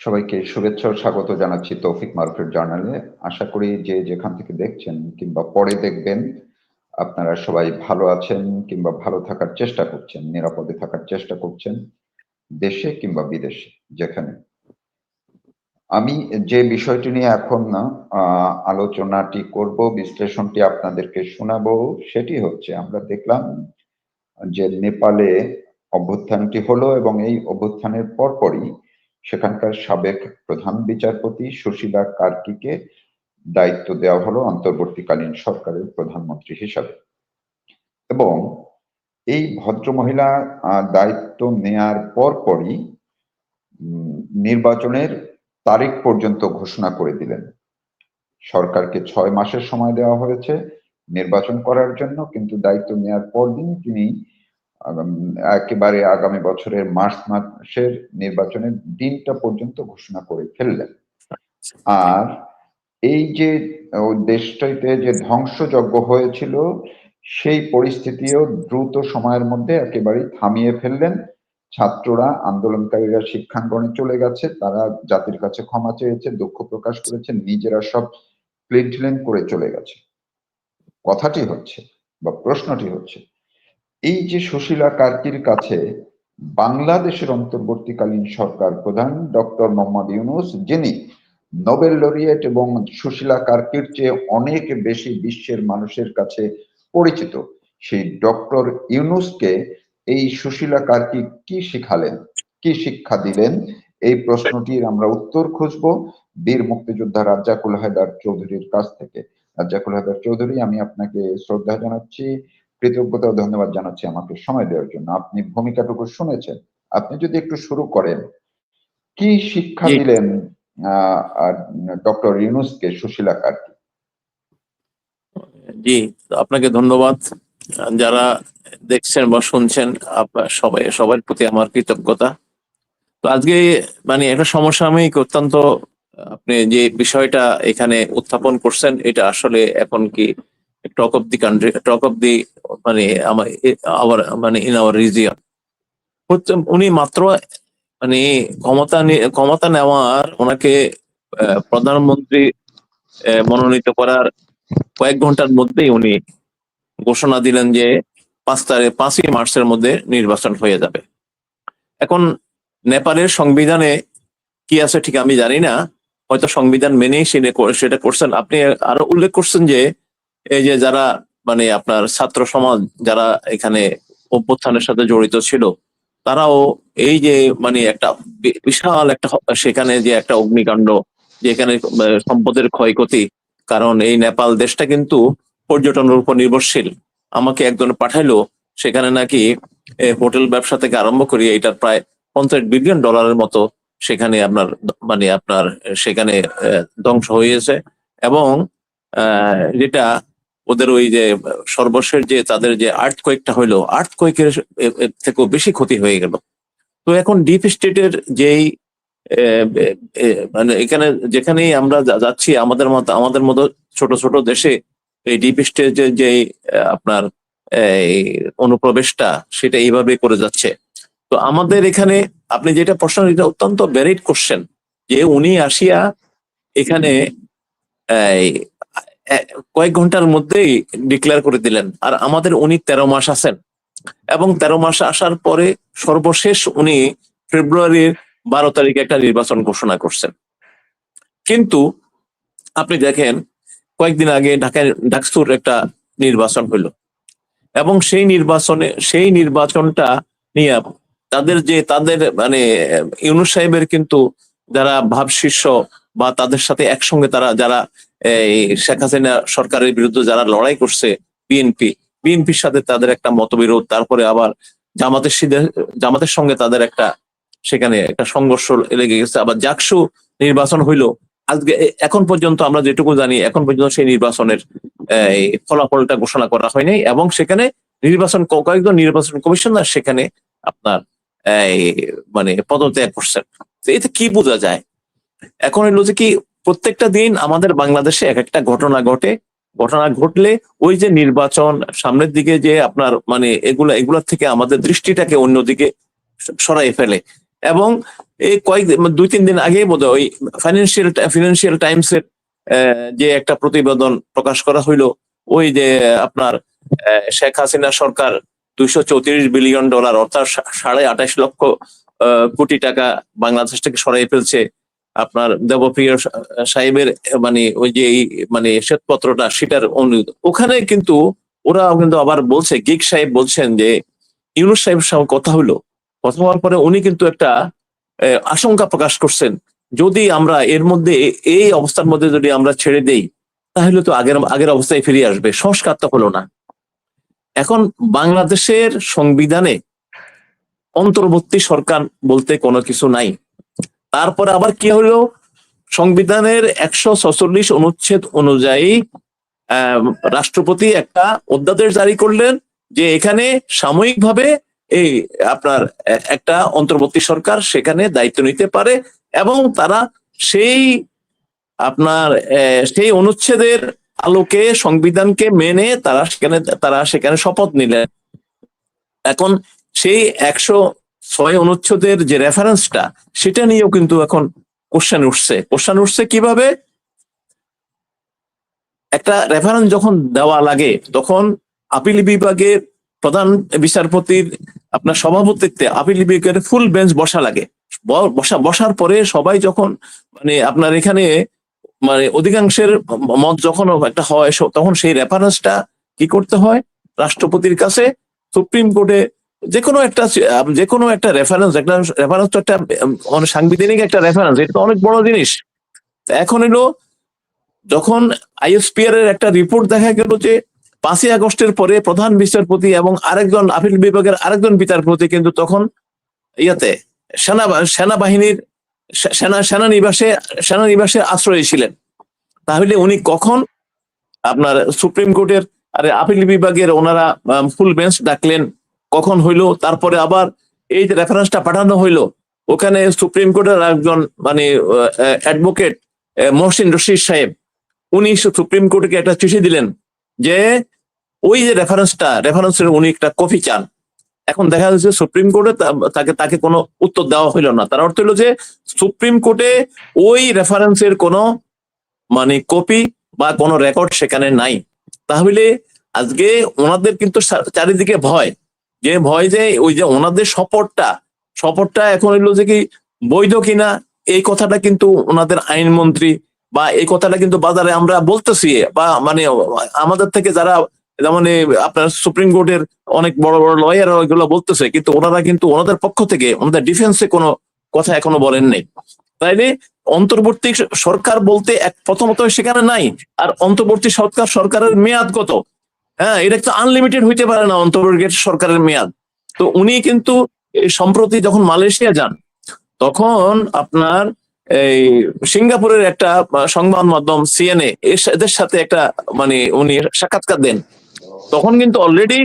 সবাইকে শুভেচ্ছা ও স্বাগত জানাচ্ছি তৌফিক মারুফের জার্নালে। আশা করি যে যেখান থেকে দেখছেন কিংবা পরে দেখবেন, আপনারা সবাই ভালো আছেন কিংবা ভালো থাকার চেষ্টা করছেন, নিরাপদে থাকার চেষ্টা করছেন, দেশে কিংবা বিদেশে, যেখানে। আমি যে বিষয়টি নিয়ে এখন আলোচনাটি করব, বিশ্লেষণটি আপনাদেরকে শোনাবো, সেটি হচ্ছে আমরা দেখলাম যে নেপালে অভ্যুত্থানটি হলো এবং এই অভ্যুত্থানের পরপরই সেখানকার সাবেক প্রধান বিচারপতি সুশীলা কার্কিকে দায়িত্ব দেওয়া হলো অন্তর্বর্তীকালীন সরকারের প্রধানমন্ত্রী হিসাবে। এবং এই ভদ্রমহিলা দায়িত্ব নেয়ার পরপরই নির্বাচনের তারিখ পর্যন্ত ঘোষণা করে দিলেন। সরকারকে ছয় মাসের সময় দেওয়া হয়েছে নির্বাচন করার জন্য, কিন্তু দায়িত্ব নেওয়ার পরদিন তিনি একেবারে আগামী বছরের মার্চ মাসের নির্বাচনের দিনটা পর্যন্ত ঘোষণা করে ফেললেন। আর এই যে দেশটাতে যে ধ্বংসযজ্ঞ হয়েছিল, সেই পরিস্থিতিও দ্রুত সময়ের মধ্যে একেবারে থামিয়ে ফেললেন। ছাত্ররা, আন্দোলনকারীরা শিক্ষাঙ্গনে চলে গেছে, তারা জাতির কাছে ক্ষমা চেয়েছে, দুঃখ প্রকাশ করেছে, নিজেরা সব প্লেটলেন করে চলে গেছে। কথাটি হচ্ছে বা প্রশ্নটি হচ্ছে এই যে সুশীলা কার্কির কাছে বাংলাদেশের অন্তর্বর্তীকালীন সরকার প্রধান ডক্টর মোহাম্মদ ইউনুস, যিনি নোবেল লরিয়েট এবং সুশীলা কার্কির চেয়ে অনেক বেশি বিশ্বের মানুষের কাছে পরিচিত, সেই ডক্টর ইউনুসকে এই সুশীলা কার্কি কি শিখালেন? কি শিক্ষা দিলেন? এই প্রশ্নটির আমরা উত্তর খুঁজব বীর মুক্তিযোদ্ধা রাজ্জাকুল হায়দার চৌধুরীর কাছ থেকে। রাজ্জাকুল হায়দার চৌধুরী, আমি আপনাকে শ্রদ্ধা জানাচ্ছি। কৃতজ্ঞতা ও ধন্যবাদ জানাচ্ছি আমাকে সময় দেওয়ার জন্য। আপনি ভূমিকাটুকু শুনেছেন। আপনি যদি একটু শুরু করেন কি শিক্ষা। দিলেন ডক্টর ইউনুসকে সুশীলা কার্কি? জি আপনাকে ধন্যবাদ। যারা দেখছেন বা শুনছেন আপনার সবাই সবার প্রতি আমার কৃতজ্ঞতা। তো আজকে মানে একটা সমসাময়িক অত্যন্ত আপনি যে বিষয়টা এখানে উত্থাপন করছেন এটা আসলে এখন কি talk of the country talk of the মানে আমার মানে ইন আওয়ার রিজিয়ন হচ্ছে, উনি মাত্র মানে ক্ষমতা ক্ষমতা নেওয়ার ওনাকে প্রধানমন্ত্রী মনোনীত করার কয়েক ঘণ্টার মধ্যেই উনি ঘোষণা দিলেন যে পাঁচ তারিখ পাঁচই মার্চের মধ্যে নির্বাচন হয়ে যাবে। এখন নেপালের সংবিধানে কি আছে ঠিক আমি জানি না। হয়তো সংবিধান মেনেই সেটা করছেন। আপনি আরও উল্লেখ করছেন যে এই যে যারা মানে আপনার ছাত্র সমাজ যারা এখানে অভ্যুত্থানের সাথে জড়িত ছিল, তারাও এই যে মানে একটা বিশাল একটা সেখানে যে একটা অগ্নিকাণ্ড, যেখানে সম্পদের ক্ষয়ক্ষতি, কারণ এই নেপাল দেশটা কিন্তু পর্যটনের উপর নির্ভরশীল। আমাকে একজন পাঠাইলো, সেখানে নাকি হোটেল ব্যবসা থেকে আরম্ভ করি এটার প্রায় পঞ্চাশ বিলিয়ন ডলারের মতো সেখানে আপনার মানে আপনার সেখানে ধ্বংস হয়েছে এবং যেটা ওদের ওই যে সর্বশেষ যে তাদের যে আর্থ কয়েকটা হইল আর্থ কয়েকের থেকেও বেশি ক্ষতি হয়ে গেল। তো এখন ডিপ স্টেটের যেই মানে এখানে যেখানেই আমরা যাচ্ছি, আমাদের মতো আমাদের মতো ছোট ছোট দেশে এই ডিপ স্টেটের যে আপনার এই অনুপ্রবেশটা, সেটা এইভাবে করে যাচ্ছে। তো আমাদের এখানে আপনি যেটা প্রশ্ন, এটা অত্যন্ত ভ্যারিড কোশ্চেন যে উনি আসিয়া এখানে কয়েক ঘণ্টার মধ্যেই ডিক্লেয়ার করে দিলেন। আর আমাদের উনি তেরো মাস আছেন। এবং তেরো মাস আসার পরে সর্বশেষ উনি ফেব্রুয়ারির বারো তারিখে একটা নির্বাচন ঘোষণা করছেন। কিন্তু আপনি দেখেন, কয়েকদিন আগে ঢাকায় ডাকসুর একটা নির্বাচন হলো এবং সেই নির্বাচনে, সেই নির্বাচনটা নিয়ে তাদের যে, তাদের মানে ইউনুস সাহেবের কিন্তু যারা ভাব ভাবশিষ্য বা তাদের সাথে একসঙ্গে তারা, যারা এই শেখ হাসিনা সরকারের বিরুদ্ধে যারা লড়াই করছে বিএনপি, বিএনপির সাথে তাদের একটা মতবিরোধ, তারপরে আবার জামাতের জামাতের সঙ্গে তাদের একটা, সেখানে একটা সংঘর্ষ লেগে গেছে। আবার জাকসু নির্বাচন হইল। আজকে এখন পর্যন্ত আমরা যেটুকু জানি, এখন পর্যন্ত সেই নির্বাচনের ফলাফলটা ঘোষণা করা হয়নি এবং সেখানে নির্বাচন কয়েকজন নির্বাচন কমিশনার সেখানে আপনার মানে পদত্যাগ করছেন। এতে কি বোঝা যায়? এখন হলো যে কি প্রত্যেকটা দিন আমাদের বাংলাদেশে এক একটা ঘটনা ঘটে। ঘটনা ঘটলে ওই যে নির্বাচন, সামনের দিকে যে আপনার মানে এগুলা, এগুলার থেকে আমাদের দৃষ্টিটাকে অন্যদিকে সরাই ফেলে। এবং এই কয়েক দুই, তিন দিন আগেই বোধ ওই ফাইন্যান্সিয়াল ফিনান্সিয়াল টাইমস এর যে একটা প্রতিবেদন প্রকাশ করা হইল, ওই যে আপনার শেখ হাসিনা সরকার দুইশো চৌত্রিশ বিলিয়ন ডলার অর্থাৎ সাড়ে আঠাশ লক্ষ কোটি টাকা বাংলাদেশ থেকে সরাই ফেলছে। আপনার দেবপ্রিয় সাহেবের মানে ওই যে মানে শ্বেতপত্রটা, সেটার অনুরোধ ওখানে কিন্তু ওরা কিন্তু আবার বলছে গিক সাহেব বলছেন যে, ইউনুস সাহেবের সঙ্গে কথা হলো। কথা হওয়ার পরে উনি কিন্তু একটা আশঙ্কা প্রকাশ করছেন, যদি আমরা এর মধ্যে এই অবস্থার মধ্যে যদি আমরা ছেড়ে দেই, তাহলে তো আগের আগের অবস্থায় ফিরে আসবে, সংস্কার তো হলো না। এখন বাংলাদেশের সংবিধানে অন্তর্বর্তী সরকার বলতে কোনো কিছু নাই। তারপরে আবার কি হলো? সংবিধানের একশো ছচল্লিশ অনুচ্ছেদ অনুযায়ী রাষ্ট্রপতি একটা অধ্যাদেশ জারি করলেন যে এখানে সাময়িকভাবে এই আপনার একটা অন্তর্বর্তী সরকার সেখানে দায়িত্ব নিতে পারে এবং তারা সেই আপনার সেই অনুচ্ছেদের আলোকে সংবিধানকে মেনে তারা সেখানে তারা সেখানে শপথ নিলেন। এখন সেই একশো ছয় অনুচ্ছেদের যে রেফারেন্সটা সেটা নিয়েও কিন্তু এখন কোশ্চেন উঠছে। কোশ্চেন উঠছে কীভাবে? একটা রেফারেন্স যখন দেওয়া লাগে, তখন আপিল বিভাগের প্রধান বিচারপতির আপনার সভাপতিত্বে আপিল বিভাগের ফুল বেঞ্চ বসা লাগে। বসা, বসার পরে সবাই যখন মানে আপনার এখানে মানে অধিকাংশের মত যখন একটা হয় তখন সেই রেফারেন্সটা কি করতে হয়? রাষ্ট্রপতির কাছে সুপ্রিম কোর্টে যে কোনো একটা যে কোনো একটা রেফারেন্স একটা রেফারেন্স তো একটা অনেক সাংবিধানিক একটা রেফারেন্স এটা অনেক বড় জিনিস। এখন এলো, যখন আইএসপিআর এর একটা রিপোর্ট দেখা গেল যে পাঁচই আগস্টের পরে প্রধান বিচারপতি এবং আরেকজন আপিল বিভাগের আরেকজন বিচারপতি কিন্তু তখন ইয়াতে সেনা, সেনাবাহিনীর সেনা, সেনানিবাসে সেনানিবাসে আশ্রয়ে ছিলেন। তাহলে উনি কখন আপনার সুপ্রিম কোর্টের আরে আপিল বিভাগের ওনারা ফুল বেঞ্চ ডাকলেন কখন হইল, তারপরে আবার এই যে রেফারেন্সটা পাঠানো হইল, ওখানে সুপ্রিম কোর্টের একজন মানে অ্যাডভোকেট মহসিন রশিদ সাহেব, উনি সুপ্রিম কোর্টকে একটা চিঠি দিলেন যে, ওই যে রেফারেন্সটা রেফারেন্সের উনি একটা কপি চান। এখন দেখা যাচ্ছে সুপ্রিম কোর্টে তাকে তাকে কোনো উত্তর দেওয়া হইল না। তার অর্থ হলো যে সুপ্রিম কোর্টে ওই রেফারেন্সের কোনো মানে কপি বা কোনো রেকর্ড সেখানে নাই। তাহলে আজকে ওনাদের কিন্তু চারিদিকে ভয়। যে ভয় যে ওই যে ওনাদের সপোর্টটা সপোর্টটা এখন হইল যে কি বৈধ কিনা, এই কথাটা কিন্তু ওনাদের আইনমন্ত্রী বা এই কথাটা কিন্তু বাজারে আমরা বলতেছি বা মানে আমাদের থেকে যারা যেমন আপনার সুপ্রিম কোর্টের অনেক বড় বড় লয়ার ওইগুলো বলতেছে, কিন্তু ওনারা কিন্তু ওনাদের পক্ষ থেকে ওনাদের ডিফেন্সে কোনো কথা এখনও বলেন নাই। তাইলে অন্তর্বর্তী সরকার বলতে এক প্রথমত সেখানে নাই, আর অন্তর্বর্তী সরকার, সরকারের মেয়াদ কত? হ্যাঁ এটা তো আনলিমিটেড হইতে পারে না অন্তর্বর্তী সরকারের মেয়াদ। তো উনি কিন্তু সম্প্রতি যখন মালয়েশিয়া যান, তখন আপনার এই সিঙ্গাপুরের একটা সংবাদ মাধ্যম সিএনএ এদের সাথে একটা মানে উনি সাক্ষাৎকার দেন। তখন কিন্তু অলরেডি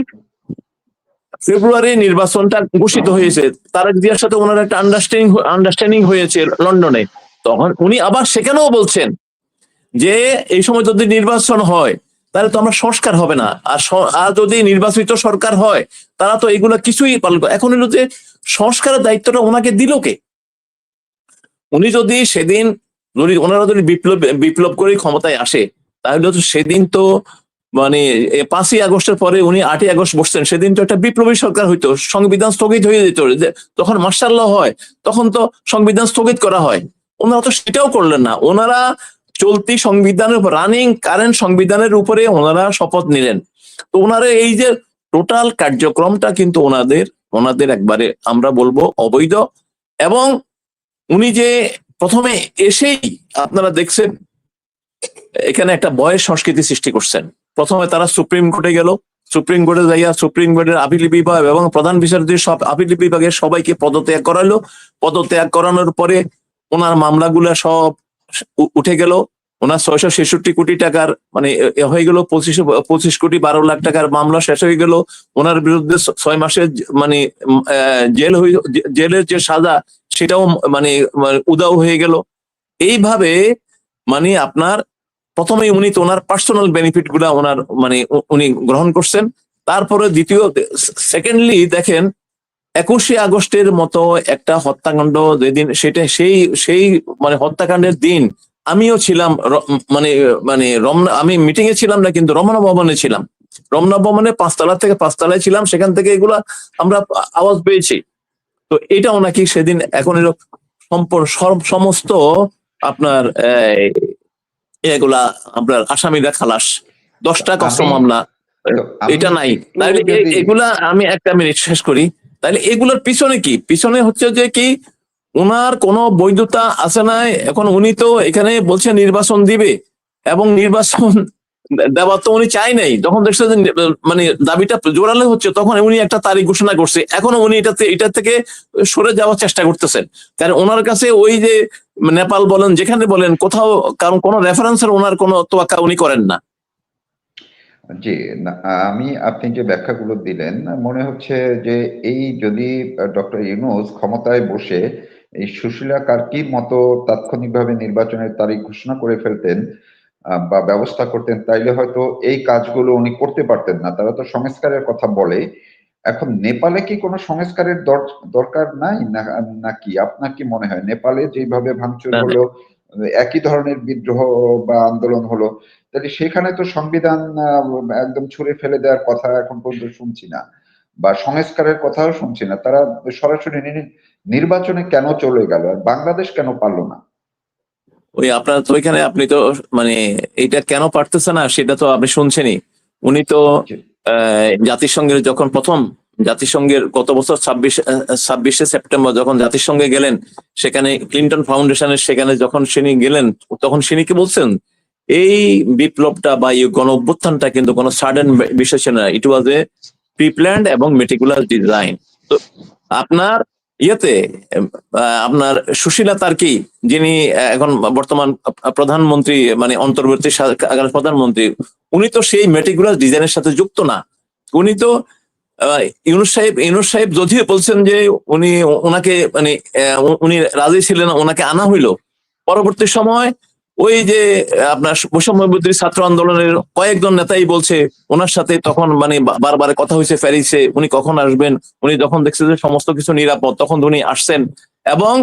ফেব্রুয়ারি নির্বাচনটা ঘোষিত হয়েছে। তারেক জিয়ার সাথে ওনার একটা আন্ডারস্ট্যান্ডিং আন্ডারস্ট্যান্ডিং হয়েছে লন্ডনে। তখন উনি আবার সেখানেও বলছেন যে, এই সময় যদি নির্বাচন হয় তাহলে তো আমরা সংস্কার হবে না। আর আর যদি নির্বাচিত সরকার হয়, তারা তো এগুলো কিছুই পালন করে, এখন হলো যে সংস্কারের দায়িত্বটা ওনাকে দিল কে? উনি যদি সেদিন যদি ওনারা যদি বিপ্লব বিপ্লব করে ক্ষমতায় আসে, তাহলে তো সেদিন তো মানে পাঁচই আগস্টের পরে উনি আটই আগস্ট বসতেন সেদিন তো একটা বিপ্লবী সরকার হইতো, সংবিধান স্থগিত হয়ে যেত। তখন মার্শাল হয়, তখন তো সংবিধান স্থগিত করা হয়। ওনারা তো সেটাও করলেন না। ওনারা চলতি সংবিধানের উপর রানিং কারেন্ট সংবিধানের উপরে ওনারা শপথ নিলেন। তো ওনারা এই যে টোটাল কার্যক্রমটা কিন্তু ওনাদের ওনাদের একবারে আমরা বলব অবৈধ। এবং উনি যে প্রথমে এসেই আপনারা দেখছেন, এখানে একটা বয়স সংস্কৃতি সৃষ্টি করছেন। প্রথমে তারা সুপ্রিম কোর্টে গেল। সুপ্রিম কোর্টে যাইয়া সুপ্রিম কোর্টের আপিল বিভাগ এবং প্রধান বিচারপতি সব আপিল বিভাগের সবাইকে পদত্যাগ করালো। পদত্যাগ করানোর পরে ওনার মামলাগুলা সব উঠে গেল। ওনার ছয়শো ছেষট্টি কোটি টাকার মানে হয়ে গেল পঁচিশ পঁচিশ কোটি বারো লাখ টাকার মামলা শেষ হয়ে গেল। ওনার বিরুদ্ধে ছয় মাসের মানে জেল হয়ে জেলের যে সাজা, সেটাও মানে উদাও হয়ে গেল। এইভাবে মানে আপনার প্রথমে উনি তো ওনার পার্সোনাল বেনিফিটগুলা ওনার মানে উনি গ্রহণ করছেন। তারপরে দ্বিতীয় সেকেন্ডলি দেখেন একুশে আগস্টের মতো একটা হত্যাকাণ্ড যেদিন সেটা সেই সেই মানে হত্যাকাণ্ডের দিন আমিও ছিলাম মানে মানে রমনা আমি মিটিং এ ছিলাম না কিন্তু রমনা ভবনে ছিলাম। রমনা ভবনে পাঁচতলা থেকে পাঁচতলায় ছিলাম সেখান থেকে এগুলা আমরা আওয়াজ পেয়েছি। তো এটাও নাকি সেদিন এখন সম্পূর্ণ সমস্ত আপনার এগুলা আপনার আসামিরা খালাস। দশটা কষ্ট মামলা। এটা নাই। এগুলা আমি একটা মিনিট শেষ করি। তাহলে এগুলোর পিছনে কি? পিছনে হচ্ছে যে কি ওনার কোনো বৈধতা আছে না এখন উনি তো এখানে বলছে নির্বাচন দিবে এবং নির্বাচন দেওয়া তো উনি চাই নাই। যখন দেখছে যে মানে দাবিটা জোরালো হচ্ছে, তখন উনি একটা তারিখ ঘোষণা করছে। এখনও উনি এটাতে এটা থেকে সরে যাওয়ার চেষ্টা করতেছেন। কারণ ওনার কাছে ওই যে নেপাল বলেন, যেখানে বলেন, কোথাও কারণ কোনো রেফারেন্সের ওনার কোনো তোয়াক্কা উনি করেন না। জি না, আমি আপনি যে ব্যাখ্যাগুলো দিলেন মনে হচ্ছে যে এই যদি ডক্টর ইউনুস ক্ষমতায় বসে এই সুশীলা কার্কির মতো তাৎক্ষণিকভাবে নির্বাচনের তারিখ ঘোষণা করে ফেলতেন বা ব্যবস্থা করতেন তাইলে হয়তো এই কাজগুলো উনি করতে পারতেন না। তারা তো সংস্কারের কথা বলে। এখন নেপালে কি কোনো সংস্কারের দর- দরকার নাই না নাকি? আপনার কি মনে হয়? নেপালে যেভাবে ভাঙচুর। হলো একই ধরনের বিদ্রোহ বা আন্দোলন হলো তাহলে সেখানে তো সংবিধান একদম ছুড়ে ফেলে দেওয়ার কথা এখন পর্যন্ত শুনছি না। বা সংস্কারের কথাও শুনছি না। তারা সরাসরি নির্বাচনে কেন চলে গেল? আর বাংলাদেশ কেন পারল না? ওই আপনার তো ওইখানে আপনি তো মানে এটা কেন পারতেছে না সেটা তো আপনি শুনছেনই। উনি তো আহ, জাতিসংঘের যখন প্রথম জাতিসংঘের গত বছর ছাব্বিশ ছাব্বিশে সেপ্টেম্বর যখন জাতিসংঘে গেলেন সেখানে ক্লিন্টন ফাউন্ডেশনের সেখানে যখন তিনি গেলেন তখন তিনি কি বলছেন? এই বিপ্লবটা বা এই গণ অভ্যুত্থানটা কিন্তু কোনো সাডেন বিষয় ছিল না ইট ওয়াজ এ প্রিপ্ল্যান্ড এবং মেটিকুলার ডিজাইন তো আপনার ইয়েতে আপনার সুশীলা তার্কি যিনি এখন বর্তমান প্রধানমন্ত্রী মানে অন্তর্বর্তী প্রধানমন্ত্রী, উনি তো সেই মেটিকুলার ডিজাইনের সাথে যুক্ত না। উনি তো ইউনুস সাহেব ইউনুস সাহেব যদিও বলছেন যে উনি ওনাকে মানে উনি রাজি ছিলেন ওনাকে আনা হইল। পরবর্তী সময় ওই যে আপনার বৈষম্য বিরোধী ছাত্র আন্দোলনের কয়েকজন নেতাই বলছে, ওনার সাথে তখন মানে বারবার কথা হয়েছে প্যারিসে উনি কখন আসবেন? উনি যখন দেখছে যে সমস্ত কিছু নিরাপদ, তখন উনি আসছেন। এবং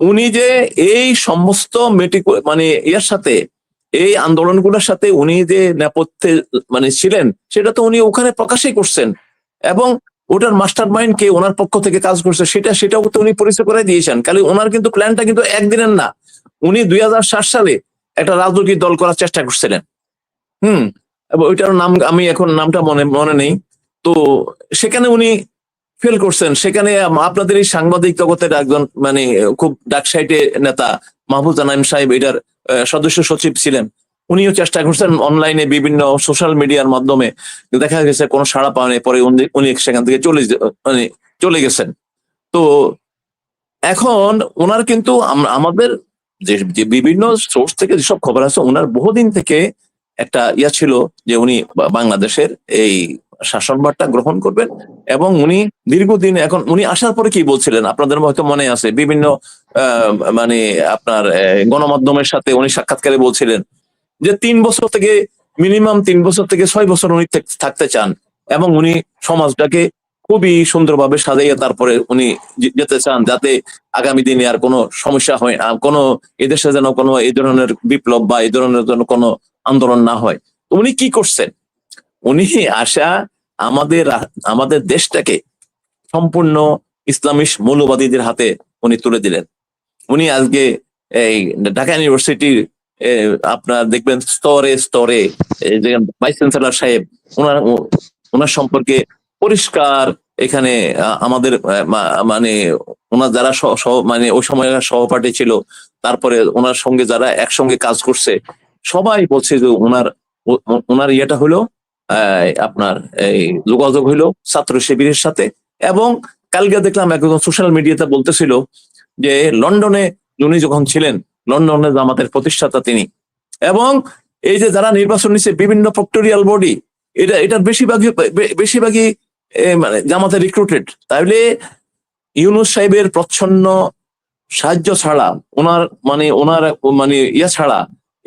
উনি যে এই সমস্ত মেটিকু মানে এর সাথে, এই আন্দোলনগুলোর সাথে উনি যে নেপথ্যে মানে ছিলেন, সেটা তো উনি ওখানে প্রকাশই করছেন। এবং ওটার মাস্টার মাইন্ড কে ওনার পক্ষ থেকে কাজ করছে, সেটা, সেটাও তো উনি পরিচয় করে দিয়েছেন। কালি ওনার কিন্তু প্ল্যানটা কিন্তু একদিনের না। উনি দুই হাজার সাত সালে একটা রাজনৈতিক দল করার চেষ্টা করছিলেন। হুম ওইটার নাম আমি এখন নামটা মনে মনে নেই। তো সেখানে উনি ফেল করছেন। সেখানে আপনাদের এই সাংবাদিক জগতের একজন মানে খুব ডাকসাইটে নেতা মাহবুব জানাইম সাহেব, এটার সদস্য সচিব ছিলেন। উনিও চেষ্টা করছেন অনলাইনে বিভিন্ন সোশ্যাল মিডিয়ার মাধ্যমে। দেখা গেছে কোনো সাড়া পাওয়া নেই, পরে উনি সেখান থেকে চলে মানে চলে গেছেন। তো এখন ওনার কিন্তু আম- আমাদের যে বিভিন্ন সোর্স থেকে যেসব খবর আছে, ওনার বহুদিন থেকে একটা ইয়া ছিল যে, উনি বাংলাদেশের এই শাসনভারটা গ্রহণ করবেন এবং উনি দীর্ঘদিন এখন, উনি আসার পরে কি বলছিলেন? আপনাদের হয়তো মনে আছে, বিভিন্ন মানে আপনার গণমাধ্যমের সাথে উনি সাক্ষাৎকারে বলছিলেন যে, তিন বছর থেকে, মিনিমাম তিন বছর থেকে ছয় বছর উনি থাক- থাকতে চান এবং উনি সমাজটাকে খুবই সুন্দরভাবে সাজাইয়া তারপরে উনি যেতে চান, যাতে আগামী দিনে আর কোনো সমস্যা হয় না, কোনো এদেশে যেন কোনো এই ধরনের বিপ্লব বা এই ধরনের যেন কোনো আন্দোলন না হয়। উনি কি করছেন? উনি আশা আমাদের আমাদের দেশটাকে সম্পূর্ণ ইসলামিক মৌলবাদীদের হাতে উনি তুলে দিলেন। উনি আজকে এই ঢাকা ইউনিভার্সিটির আপনার দেখবেন স্তরে স্তরে ভাইস চ্যান্সেলর সাহেব, ওনার ওনার সম্পর্কে পরিষ্কার এখানে আমাদের মানে ওনার যারা মানে ওই সময় সহপাঠী ছিল, তারপরে ওনার সঙ্গে যারা একসঙ্গে কাজ করছে, সবাই বলছে যে ওনার ওনার ইয়েটা হলো আপনার এই যোগাযোগ হইল ছাত্র শিবিরের সাথে এবং কালকে দেখলাম একজন সোশ্যাল মিডিয়াতে বলতেছিল যে লন্ডনে উনি যখন ছিলেন লন্ডনে জামাতের প্রতিষ্ঠাতা তিনি এবং এই যে যারা নির্বাচন নিচ্ছে বিভিন্ন ফ্যাক্টোরিয়াল বডি এটা, এটার বেশিরভাগই বেশিরভাগই মানে জামাতের রিক্রুটেড তাহলে ইউনুস সাহেবের প্রচ্ছন্ন সাহায্য ছাড়া, ওনার মানে ওনার মানে ইয়া ছাড়া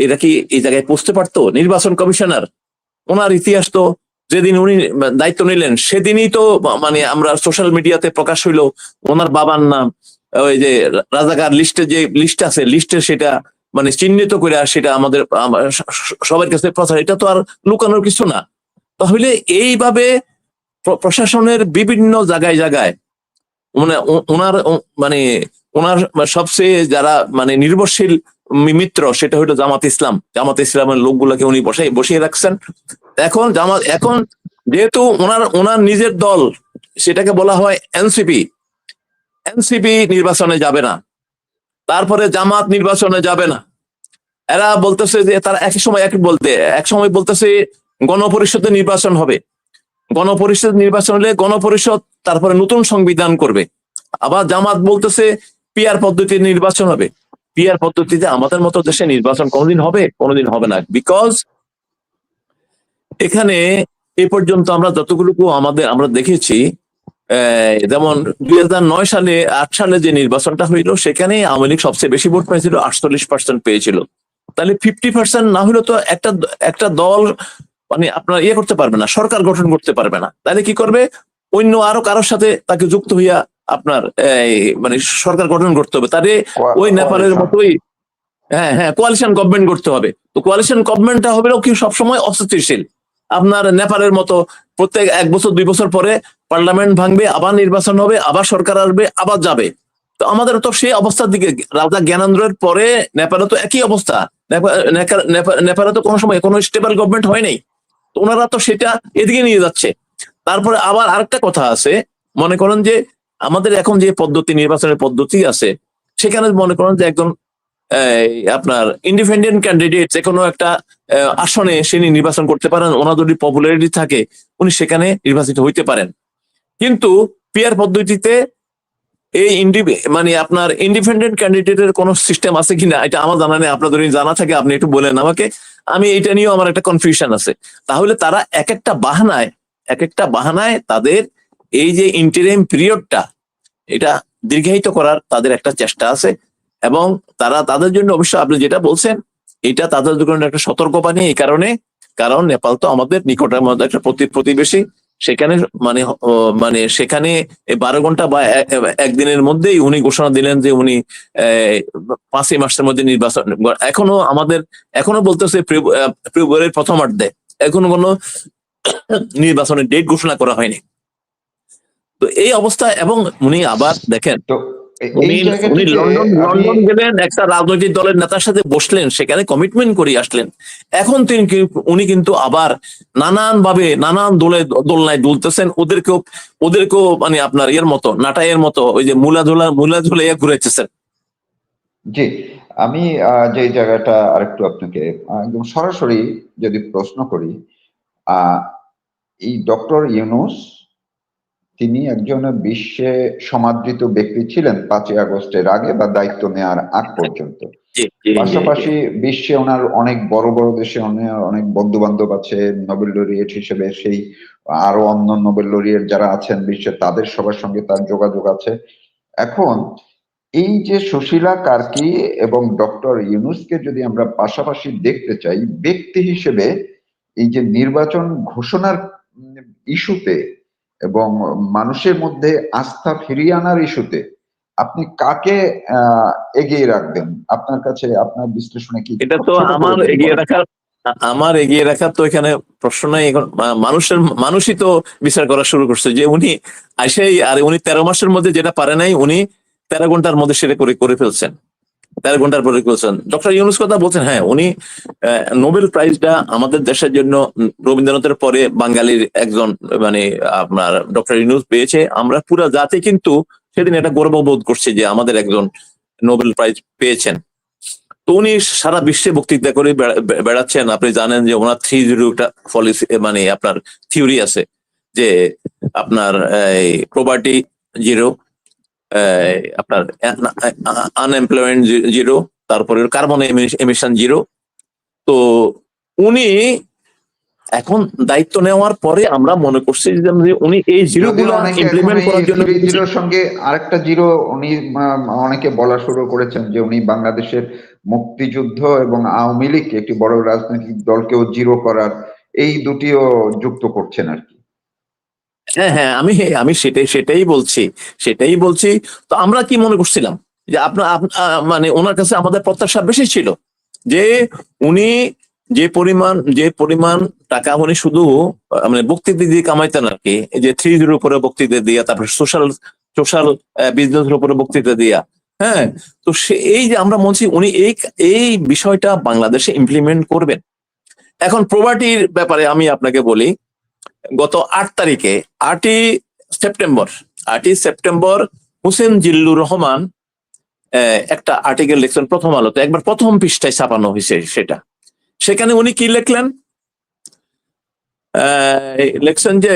এটা কি এই জায়গায় পৌঁছতে পারতো? নির্বাচন কমিশনার। ওনার ইতিহাস তো যেদিন উনি দায়িত্ব নিলেন, সেদিনই তো মানে আমরা সোশ্যাল মিডিয়াতে প্রকাশ হইল ওনার বাবার নাম, ওই যে রাজাকার লিস্টে যে লিস্ট আছে, লিস্টে সেটা মানে চিহ্নিত করে আর সেটা আমাদের সবার কাছে প্রচার। এটা তো আর লুকানোর কিছু না। তাহলে এইভাবে প্রশাসনের বিভিন্ন জায়গায় জায়গায় মানে ওনার মানে ওনার সবচেয়ে যারা মানে নির্ভরশীল মিত্র সেটা হলো জামাত ইসলাম। জামাত ইসলামের লোকগুলোকে উনি বসে বসিয়ে রাখছেন। এখন জামাত এখন যেহেতু ওনার ওনার নিজের দল, সেটাকে বলা হয় এনসিপি। এনসিপি নির্বাচনে যাবে না। তারপরে জামাত নির্বাচনে যাবে না। এরা বলতেছে যে তারা একই সময় এক বলতে এক সময় বলতেছে গণপরিষদে নির্বাচন হবে। গণপরিষদ নির্বাচন হলে গণপরিষদ তারপরে নতুন সংবিধান করবে। আবার জামাত বলতেছে, পিয়ার পদ্ধতিতে নির্বাচন হবে। পিয়ার পদ্ধতিতে আমাদের মতো দেশে নির্বাচন কোনোদিন হবে কোনোদিন হবে না। বিকজ এখানে এ পর্যন্ত আমরা যতগুলো আমাদের, আমরা দেখেছি যেমন দুই নয় সালে, আট সালে যে নির্বাচনটা হইল, সেখানে আওয়ামী লীগ সবচেয়ে বেশি ভোট পেয়েছিল আটচল্লিশ পার্সেন্ট পেয়েছিল। তাহলে ফিফটি পার্সেন্ট না হলে তো একটা একটা দল মানে আপনার ইয়ে করতে পারবে না সরকার গঠন করতে পারবে না। তাহলে কি করবে? অন্য আরও কারোর সাথে তাকে যুক্ত হইয়া আপনার মানে সরকার গঠন করতে হবে। তাহলে ওই নেপালের মতোই হ্যাঁ হ্যাঁ কোয়ালিশন গভর্নমেন্ট করতে হবে। তো কোয়ালিশন গভর্নমেন্টটা হবে কি সবসময় অস্থিতিশীল? আপনার নেপালের মতো প্রত্যেক এক বছর দুই বছর পরে পার্লামেন্ট ভাঙবে আবার নির্বাচন হবে আবার সরকার আসবে আবার যাবে। তো আমাদের তো সেই অবস্থার দিকে রাজা জ্ঞানেন্দ্রের পরে নেপালে তো একই অবস্থা। নেপালে তো কোনো সময় কোনো স্টেবল গভর্নমেন্ট হয় নাই। তো ওনারা তো সেটা এদিকে নিয়ে যাচ্ছে। তারপরে আবার আরেকটা কথা আছে, মনে করেন যে আমাদের এখন যে পদ্ধতি, নির্বাচনের পদ্ধতি আছে, সেখানে মনে করেন যে একজন আপনার ইন্ডিপেন্ডেন্ট ক্যান্ডিডেট যে কোনো একটা আসনে তিনি নির্বাচন করতে পারেন, ওনার যদি পপুলারিটি থাকে, উনি সেখানে নির্বাচিত হইতে পারেন। কিন্তু পিয়ার পদ্ধতিতে এই ইন্ডি মানে আপনার ইন্ডিপেন্ডেন্ট ক্যান্ডিডেটের কোন সিস্টেম আছে কিনা, এটা আমার জানা নেই আপনাদের যদি জানা থাকে, আপনি একটু বলেন আমাকে। আমি এটা নিয়েও আমার একটা কনফিউশন আছে। তাহলে তারা এক একটা বাহানায়, এক একটা বাহানায় তাদের এই যে ইন্টারিম পিরিয়ডটা এটা দীর্ঘায়িত করার তাদের একটা চেষ্টা আছে। এবং তারা তাদের জন্য অবশ্য আপনি যেটা বলছেন, এটা তাদের জন্য একটা সতর্কবাণী এই কারণে। কারণ নেপাল তো আমাদের নিকটের মধ্যে একটা প্রতি- প্রতিবেশী। সেখানে মানে মানে সেখানে বারো ঘণ্টা বা একদিনের মধ্যেই উনি ঘোষণা দিলেন যে উনি পাঁচই মাসের মধ্যে নির্বাচন এখনও আমাদের, এখনও বলতেছে ফেব্রুয়ারির প্রথমার্ধে এখনও কোনো নির্বাচনের ডেট ঘোষণা করা হয়নি। তো এই অবস্থা এবং উনি আবার দেখেন উনি লন্ডন লন্ডন গেলেন একটা রাজনৈতিক দলের নেতার সাথে বসলেন সেখানে কমিটমেন্ট করে আসলেন। এখন তিনি উনি কিন্তু আবার নানান ভাবে নানান দোলে দোলনায় দুলতেছেন ওদেরকেও ওদেরকেও মানে আপনার ইয়ের মতো নাটাইয়ের মতো ওই যে মুলা ঝোলা মুলা ঝুলাইয়া ঘুরাইতেছেন। জি আমি যে জায়গাটা আরেকটু আপনাকে একদম সরাসরি যদি প্রশ্ন করি আহ, এই ডক্টর ইউনুস তিনি একজন বিশ্বে সমাদৃত ব্যক্তি ছিলেন পাঁচই আগস্টের আগে বা দায়িত্ব নেওয়ার আগ পর্যন্ত। পাশাপাশি বিশ্বে ওনার অনেক বড় বড় দেশে ওনার অনেক বন্ধু বান্ধব আছে নোবেল লরিয়েট হিসেবে সেই আরও অন্য নোবেল লরিয়েট যারা আছেন বিশ্বে তাদের সবার সঙ্গে তার যোগাযোগ আছে এখন এই যে সুশীলা কার্কি এবং ডক্টর ইউনুসকে যদি আমরা পাশাপাশি দেখতে চাই ব্যক্তি হিসেবে এই যে নির্বাচন ঘোষণার ইস্যুতে এবং মানুষের মধ্যে আস্থা ফিরিয়ে আনার ইস্যুতে আপনি কাকে এগিয়ে রাখবেন? আপনার কাছে আপনার বিশ্লেষণে কি এটা তো আমার এগিয়ে রাখার আমার এগিয়ে রাখার তো এখানে প্রশ্ন নাই। এখন মানুষের মানুষই তো বিচার করা শুরু করছে যে উনি আইসেই আর উনি তেরো মাসের মধ্যে যেটা পারে নাই উনি তেরো ঘণ্টার মধ্যে সেটা করে করে ফেলছেন। তেরো ঘণ্টার পরে করেছেন ডক্টর ইউনুস কথা বলছেন হ্যাঁ উনি নোবেল প্রাইজটা আমাদের দেশের জন্য রবীন্দ্রনাথের পরে বাঙালির একজন মানে আপনার ডক্টর ইউনুস পেয়েছে। আমরা পুরো জাতি কিন্তু সেদিন এটা গর্ববোধ করছে যে আমাদের একজন নোবেল প্রাইজ পেয়েছেন। তো উনি সারা বিশ্বে বক্তৃতা করে বেড়াচ্ছেন। আপনি জানেন যে ওনার থ্রি জিরো একটা পলিসি মানে আপনার থিওরি আছে যে আপনার প্রপার্টি জিরো আপনার আনএমপ্লয়মেন্ট জিরো তারপরে কার্বন এমিশন জিরো তো উনি এখন দায়িত্ব নেওয়ার পরে আমরা মনে করছি যে উনি এই জিরো গুলো ইমপ্লিমেন্ট করার জন্য জিরোর সঙ্গে আরেকটা জিরো উনি অনেকে বলা শুরু করেছেন যে উনি বাংলাদেশের মুক্তিযুদ্ধ এবং আওয়ামী লীগ একটি বড় রাজনৈতিক দলকেও জিরো করার এই দুটিও যুক্ত করছেন আর কি। হ্যাঁ হ্যাঁ আমি আমি সেটাই সেটাই বলছি সেটাই বলছি। তো আমরা কি মনে করছিলাম যে আপনার মানে ওনার কাছে আমাদের প্রত্যাশা বেশি ছিল যে উনি যে পরিমাণ যে পরিমাণ টাকা উনি শুধু মানে বক্তৃতা দিয়ে কামাইতেন আর কি যে থ্রি জিরোর উপরে বক্তৃতা দিয়া, তারপরে সোশ্যাল সোশ্যাল বিজনেসের উপরে বক্তৃতা দিয়া হ্যাঁ? তো সে, এই যে আমরা বলছি উনি এই এই বিষয়টা বাংলাদেশে ইমপ্লিমেন্ট করবেন। এখন প্রপার্টির ব্যাপারে আমি আপনাকে বলি গত আট তারিখে, আটই সেপ্টেম্বর আটই সেপ্টেম্বর হুসেন জিল্লুর রহমান একটা আর্টিকেল লিখছেন প্রথম আলোতে, একবার প্রথম পৃষ্ঠায় ছাপানো হয়েছে সেটা সেখানে উনি কি লিখলেন লিখছেন যে,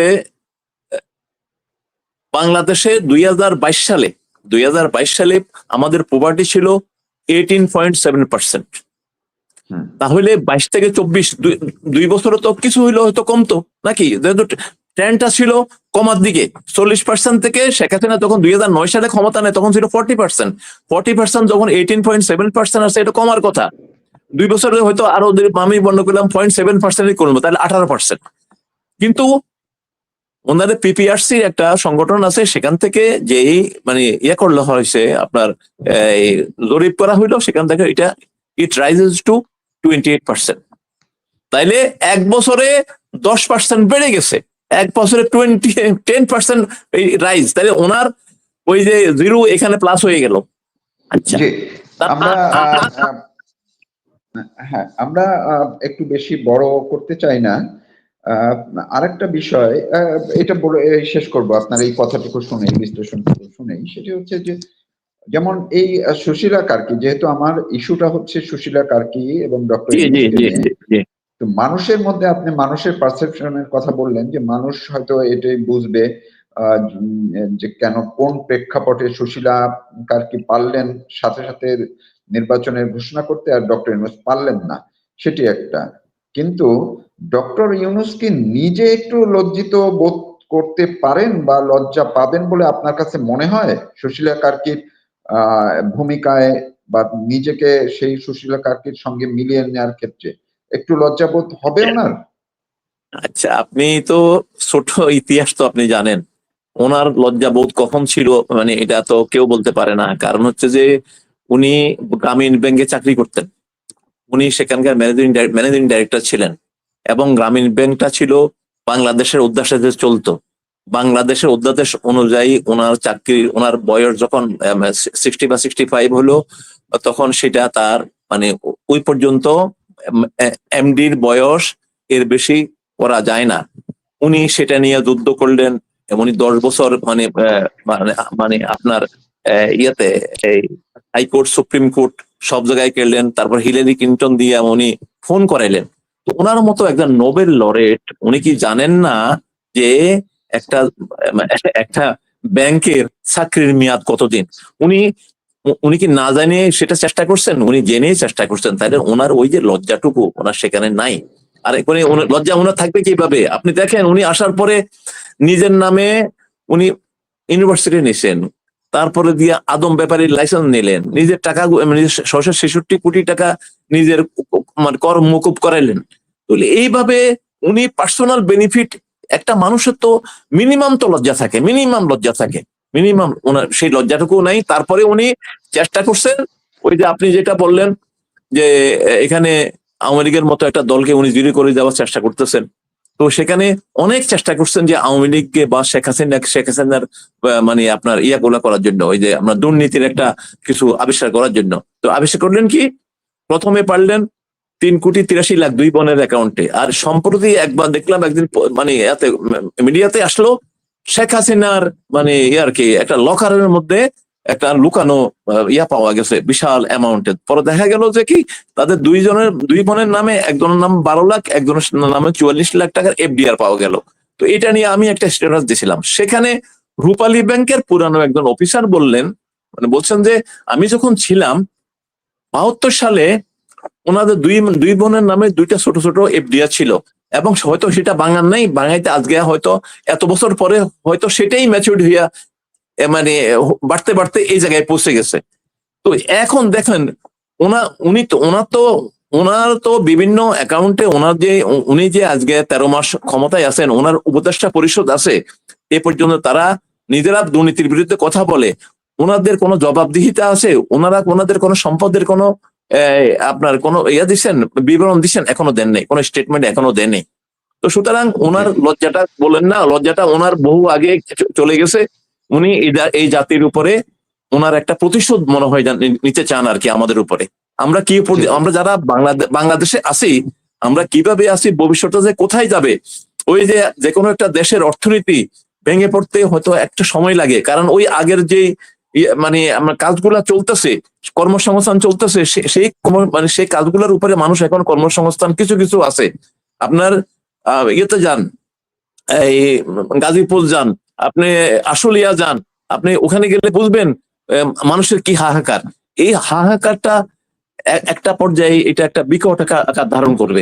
বাংলাদেশে দুই হাজার বাইশ সালে, দুই হাজার বাইশ সালে আমাদের প্রপার্টি ছিল এইটিন পয়েন্ট সেভেন পার্সেন্ট। তাহলে বাইশ থেকে চব্বিশ, দুই- বছরে তো কিছু হইল হয়তো কমতো, নাকি? যেহেতু ট্রেন্ডটা ছিল কমার দিকে, চল্লিশ পার্সেন্ট থেকে শেখ হাসিনা তখন দুই হাজার নয় সালে ক্ষমতা নেয়, তখন ছিল ফর্টি পার্সেন্ট ফর্টি পার্সেন্ট যখন এইটিন পয়েন্ট সেভেন পার্সেন্ট আসছে এটা কমার কথা। দুই বছরে হয়তো আরও আমি বন্ধ করলাম পয়েন্ট সেভেন পার্সেন্টই করব তাহলে আঠারো পার্সেন্ট কিন্তু ওনাদের পিপিআরসির একটা সংগঠন আছে, সেখান থেকে যেই মানে ইয়ে করলে হয়েছে, আপনার জরিপ করা হইল, সেখান থেকে এটা it rises to twenty eight percent তাইলে এক বছরে দশ পার্সেন্ট বেড়ে গেছে। এক বছরে টোয়েন্টি টেন পার্সেন্ট রাইজ তাহলে ওনার ওই যে জিরো এখানে প্লাস হয়ে গেল। আচ্ছা। হ্যাঁ আমরা একটু বেশি বড় করতে চাই না। আহ, আরেকটা বিষয় এটা বলে শেষ করব। আপনার এই কথাটুকু শুনে বিশ্লেষণটুকু শুনেই। সেটি হচ্ছে যে যেমন এই সুশীলা কার্কি যেহেতু আমার ইস্যুটা হচ্ছে সুশীলা কার্কি এবং ডক্টর তো মানুষের মধ্যে আপনি মানুষের পারসেপশনের কথা বললেন যে মানুষ হয়তো এটাই বুঝবে যে কেন কোন প্রেক্ষাপটে সুশীলা কার্কি পারলেন সাথে সাথে নির্বাচনের ঘোষণা করতে আর ডক্টর ইউনুস পারলেন না সেটি একটা। কিন্তু ডক্টর ইউনুস কি নিজে একটু লজ্জিত বোধ করতে পারেন বা লজ্জা পাবেন বলে আপনার কাছে মনে হয় সুশীলা কার্কির ভূমিকায় বা নিজেকে সেই সুশীলা কার্কির সঙ্গে মিলিয়ে নেওয়ার ক্ষেত্রে একটু লজ্জাবোধ হবে ওনার? আচ্ছা আপনি তো ছোট ইতিহাস তো আপনি জানেন। ওনার লজ্জাবোধ কখন ছিল? মানে এটা তো কেউ বলতে পারে না। কারণ হচ্ছে যে উনি গ্রামীণ ব্যাংকে চাকরি করতেন। উনি সেখানকার ম্যানেজিং ম্যানেজিং ডাইরেক্টর ছিলেন এবং গ্রামীণ ব্যাংকটা ছিল বাংলাদেশের উদ্দেশ্যে চলতো। বাংলাদেশের অধ্যাদেশ অনুযায়ী ওনার চাকরি, ওনার বয়স যখন সিক্সটি বা সিক্সটি ফাইভ হলো, তখন সেটা তার মানে ওই পর্যন্ত এমডির বয়স এর বেশি করা যায় না। উনি সেটা নিয়ে যুদ্ধ করলেন উনি দশ বছর মানে মানে মানে আপনার ইয়েতে, এই হাইকোর্ট, সুপ্রিম কোর্ট সব জায়গায় গেলেন, তারপর হিলেরি ক্লিন্টন দিয়ে উনি ফোন করাইলেন। তো ওনার মতো একজন নোবেল লরেট, উনি কি জানেন না যে একটা একটা ব্যাংকের চাকরির মেয়াদ কতদিন? উনি উনি কি না জানিয়ে সেটা চেষ্টা করছেন? উনি জেনেই চেষ্টা করছেন। তাহলে ওনার ওই যে লজ্জাটুকু, ওনার সেখানে নাই। আর এখানে লজ্জা ওনার থাকবে কীভাবে? আপনি দেখেন, উনি আসার পরে নিজের নামে উনি ইউনিভার্সিটি নিছেন। তারপরে দিয়ে আদম ব্যাপারীর লাইসেন্স নিলেন। নিজের টাকা ছশো ছেষট্টি কোটি টাকা নিজের মানে কর মকুব করাইলেন এইভাবে উনি পার্সোনাল বেনিফিট একটা মানুষের তো মিনিমাম তো লজ্জা থাকে মিনিমাম লজ্জা থাকে। মিনিমাম ওনার সেই লজ্জাটুকু নাই, তারপরে উনি চেষ্টা করছেন ওই যে আপনি যেটা বললেন যে, এখানে আওয়ামী লীগের মতো একটা দলকে উনি জিরো করে দেওয়ার চেষ্টা করতেছেন। তো সেখানে অনেক চেষ্টা করছেন যে আওয়ামী লীগকে বা শেখ হাসিনা, শেখ হাসিনার মানে আপনার ইয়া গোলা করার জন্য, ওই যে আপনার দুর্নীতির একটা কিছু আবিষ্কার করার জন্য। তো আবিষ্কার করলেন কি? প্রথমে পারলেন তিন কোটি তিরাশি লাখ দুই বোনের অ্যাকাউন্টে আর সম্প্রতি একবার দেখলাম একদিন মানে ইয়াতে, মিডিয়াতে আসলো শেখ হাসিনার মানে ইয়ার কি, একটা লকারের মধ্যে একটা লুকানো ইয়া পাওয়া গেছে, বিশাল অ্যামাউন্টের পরে দেখা গেল যে কি, তাদের দুইজনের দুই বোনের নামে একজনের নাম বারো লাখ, একজনের নামে চুয়াল্লিশ লাখ টাকার এফডিআর পাওয়া গেল। তো এটা নিয়ে আমি একটা স্ট্যাটাস দিছিলাম। সেখানে রূপালী ব্যাংকের পুরানো একজন অফিসার বললেন মানে বলছেন যে, আমি যখন ছিলাম বাহাত্তর সালে ওনাদের দুই দুই বোনের নামে দুইটা ছোট ছোট এফডিআর ছিল। এবং হয়তো সেটা বাঙাল নাই বাঙাইতে আজকে হয়তো এত বছর পরে হয়তো সেটাই ম্যাচুরিটি হইয়া মানে বাড়তে বাড়তে এই জায়গায় পৌঁছে গেছে। তো এখন দেখেন, ওনা উনি তো ওনার তো ওনার তো বিভিন্ন অ্যাকাউন্টে ওনার যে উনি যে আজকে তেরো মাস ক্ষমতায় আছেন, ওনার উপদেষ্টা পরিষদ আছে, এ পর্যন্ত তারা নিজেরা দুর্নীতির বিরুদ্ধে কথা বলে। ওনাদের কোনো জবাবদিহিতা আছে? ওনারা ওনাদের কোনো সম্পদের কোনো আপনার কোনো ইয়া দিচ্ছেন বিবরণ দিচ্ছেন এখনও দেন নাই কোনো স্টেটমেন্ট এখনও দেন নাই। তো সুতরাং ওনার লজ্জাটা বলেন না লজ্জাটা ওনার বহু আগে চলে গেছে। উনি এই জাতির উপরে ওনার একটা প্রতিশোধ মনে হয় নিতে চান আর কি আমাদের উপরে। আমরা কি আমরা যারা বাংলাদেশ বাংলাদেশে আছি আমরা কীভাবে আছি ভবিষ্যতে যে কোথায় যাবে? ওই যে যে কোনো একটা দেশের অর্থনীতি ভেঙে পড়তে হয়তো একটা সময় লাগে কারণ ওই আগের যে মানে আমার কাজগুলা চলতেছে কর্মসংস্থান চলতেছে সেই মানে সেই কাজগুলোর উপরে মানুষ এখন কর্মসংস্থান কিছু কিছু আছে। আপনার ইয়েতে যান এই গাজীপুর যান আপনি আশুলিয়া যান আপনি ওখানে গেলে বুঝবেন মানুষের কি হাহাকার। এই হাহাকারটা একটা পর্যায়ে এটা একটা বিকট আকার আকার ধারণ করবে।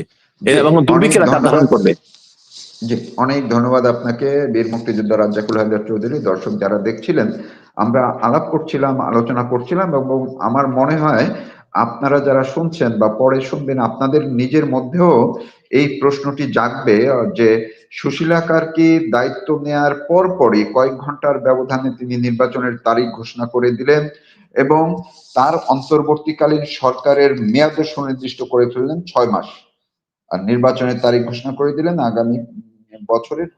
এবং দুর্ভিক্ষের আকার ধারণ করবে। জি অনেক ধন্যবাদ আপনাকে বীর মুক্তিযোদ্ধা রাজ্জাকুল হায়দার চৌধুরী। দর্শক যারা দেখছিলেন আমরা আলাপ করছিলাম, আলোচনা করছিলাম এবং আমার মনে হয় আপনারা যারা শুনছেন বা পরে শুনবেন আপনাদের নিজের মধ্যেও এই প্রশ্নটি জাগবে, যে সুশীলা কার্কি দায়িত্ব নেয়ার পর পরই কয়েক ঘণ্টার ব্যবধানে তিনি নির্বাচনের তারিখ ঘোষণা করে দিলেন এবং তার অন্তর্বর্তীকালীন সরকারের মেয়াদ সুনির্দিষ্ট করে ফেললেন ছয় মাস। আর নির্বাচনের তারিখ ঘোষণা করে দিলেন আগামী বছরের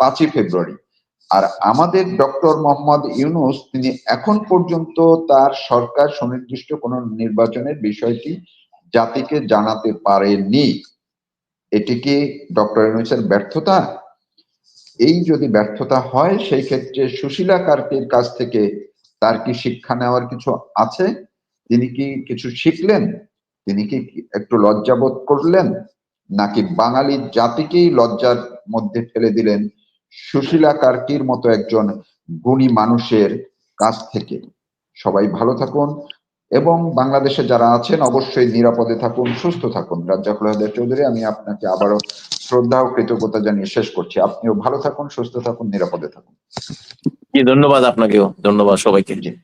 পাঁচই ফেব্রুয়ারি। আর আমাদের ডক্টর মোহাম্মদ ইউনুস, তিনি এখন পর্যন্ত তার সরকার সুনির্দিষ্ট কোন নির্বাচনের বিষয়টি জাতিকে জানাতে পারেনি। এটি কি ডক্টর ইউনুসের ব্যর্থতা? এই যদি ব্যর্থতা হয়, সেই ক্ষেত্রে সুশীলা কার্তির কাছ থেকে তার কি শিক্ষা নেওয়ার কিছু আছে? তিনি কি কিছু শিখলেন? তিনি কি একটু লজ্জাবোধ করলেন? নাকি বাঙালি জাতিকেই লজ্জার মধ্যে ফেলে দিলেন? সুশীলা কার্কির মতো একজন গুণী মানুষের কাছ থেকে। সবাই ভালো থাকুন এবং বাংলাদেশে যারা আছেন অবশ্যই নিরাপদে থাকুন সুস্থ থাকুন। রাজ্জাক হায়দার চৌধুরী আমি আপনাকে আবারও শ্রদ্ধা ও কৃতজ্ঞতা জানিয়ে শেষ করছি। আপনিও ভালো থাকুন সুস্থ থাকুন নিরাপদে থাকুন। ধন্যবাদ আপনাকেও। ধন্যবাদ সবাইকে। জি।